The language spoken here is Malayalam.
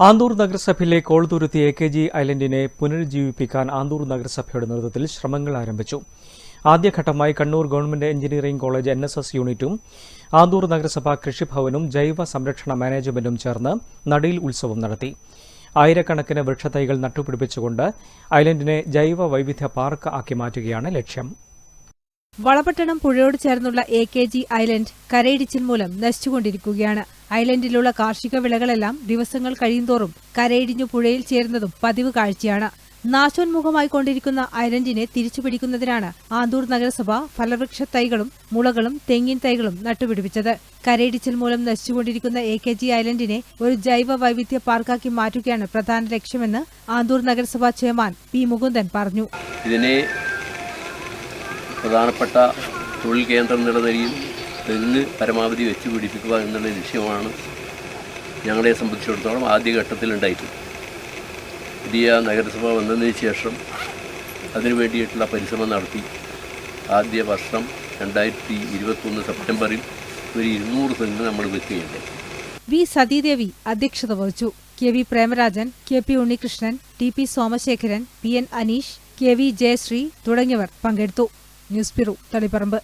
ആന്തൂർ നഗരസഭയിലെ കോൾതുരുത്തി എ കെ ജി ഐലൻഡിനെ പുനരുജ്ജീവിപ്പിക്കാൻ ആന്തൂർ നഗരസഭയുടെ നേതൃത്വത്തിൽ ശ്രമങ്ങൾ ആരംഭിച്ചു. ആദ്യഘട്ടമായി Kannur government engineering college N S S യൂണിറ്റും ആന്തൂർ നഗരസഭ കൃഷിഭവനും ജൈവ സംരക്ഷണ മാനേജ്മെന്റും ചേർന്ന് നടീൽ ഉത്സവം നടത്തി. ആയിരക്കണക്കിന് വൃക്ഷതൈകൾ നട്ടുപിടിപ്പിച്ചുകൊണ്ട് ഐലൻഡിനെ ജൈവ വൈവിധ്യ പാർക്ക് ആക്കി മാറ്റുകയാണ് ലക്ഷ്യം. വളപട്ടണം പുഴയോട് ചേർന്നുള്ള എ കെ ജി ഐലൻഡ് കരയിടിച്ചിൽ മൂലം നശിച്ചുകൊണ്ടിരിക്കുകയാണ്. ഐലൻഡിലുള്ള കാർഷിക വിളകളെല്ലാം ദിവസങ്ങൾ കഴിയുന്തോറും കരയിടിഞ്ഞു പുഴയിൽ ചേരുന്നതും പതിവ് കാഴ്ചയാണ്. നാശോന്മുഖമായി കൊണ്ടിരിക്കുന്ന ഐലൻഡിനെ തിരിച്ചുപിടിക്കുന്നതിനാണ് ആന്തൂർ നഗരസഭ ഫലവൃക്ഷ തൈകളും മുളകളും തെങ്ങിൻ തൈകളും നട്ടുപിടിപ്പിച്ചത്. കരയിടിച്ചിൽ മൂലം നശിച്ചുകൊണ്ടിരിക്കുന്ന എ കെ ജി ഐലൻഡിനെ ഒരു ജൈവ വൈവിധ്യ പാർക്കാക്കി മാറ്റുകയാണ് പ്രധാന ലക്ഷ്യമെന്ന് ആന്തൂർ നഗരസഭാ ചെയർമാൻ പി മുകുന്ദൻ പറഞ്ഞു. ഇതിനെ പ്രധാനപ്പെട്ട തൊഴിൽ കേന്ദ്രം എന്നുള്ള തെങ്ങ് പരമാവധി വെച്ച് പിടിപ്പിക്കുക എന്നുള്ള ലക്ഷ്യമാണ് ഞങ്ങളെ സംബന്ധിച്ചിടത്തോളം ആദ്യഘട്ടത്തിൽ ഉണ്ടായിട്ടുള്ളത് പുതിയ നഗരസഭ വന്നതിന് ശേഷം അതിനു വേണ്ടിയിട്ടുള്ള പരിശ്രമം നടത്തി. ആദ്യ വർഷം രണ്ടായിരത്തി ഇരുപത്തൊന്ന് സെപ്റ്റംബറിൽ ഒരു ഇരുന്നൂറ് തെങ്ങ് നമ്മൾ വെക്കുകയുണ്ടായി. വി സതീദേവി അധ്യക്ഷത വഹിച്ചു. K V Premarajan K P Unnikrishnan T P Somasekharan P N Aneesh K V Jayasree തുടങ്ങിയവർ പങ്കെടുത്തു. News bureau Taliparamba.